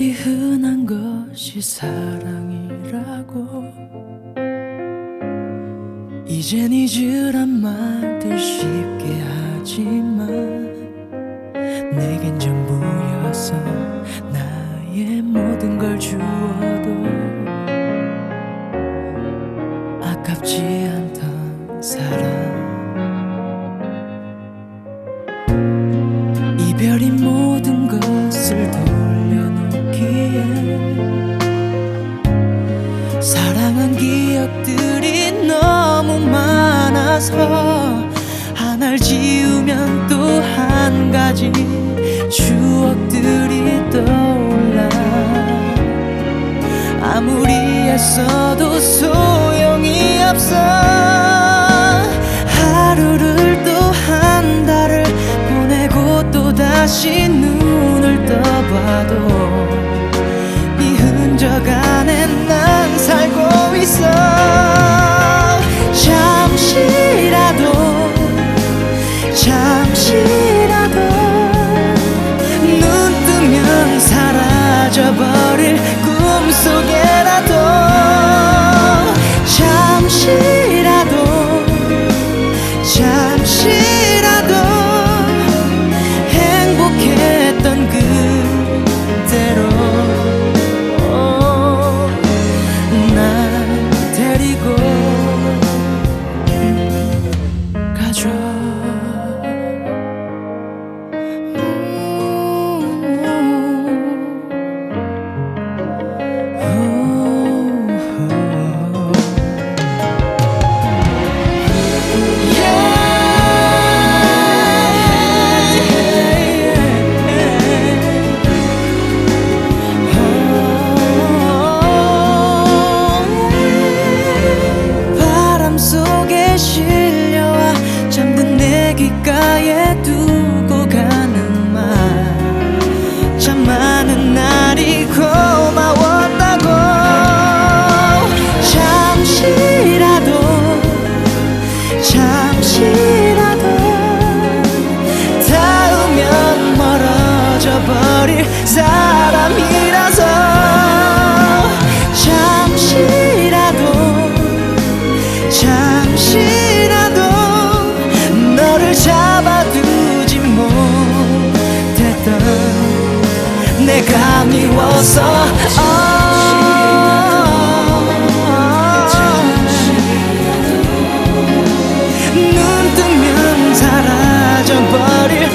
어디 흔한 것이 사랑이라고. 이젠 잊으란 말들 쉽게 하지만 내겐 전부였어 사랑한 기억들이 너무 많아서 하나를 지우면 또 한 가지 추억들이 떠올라. 아무리 애써도 소용이 없어. 하루를 또 한 달을 보내고 또 다시 눈을 떠봐도 잠 잊어버릴 사람이라서 잠시라도 잠시라도 너를 잡아두지 못했던 내가 미워서. oh 눈 뜨면 사라져버릴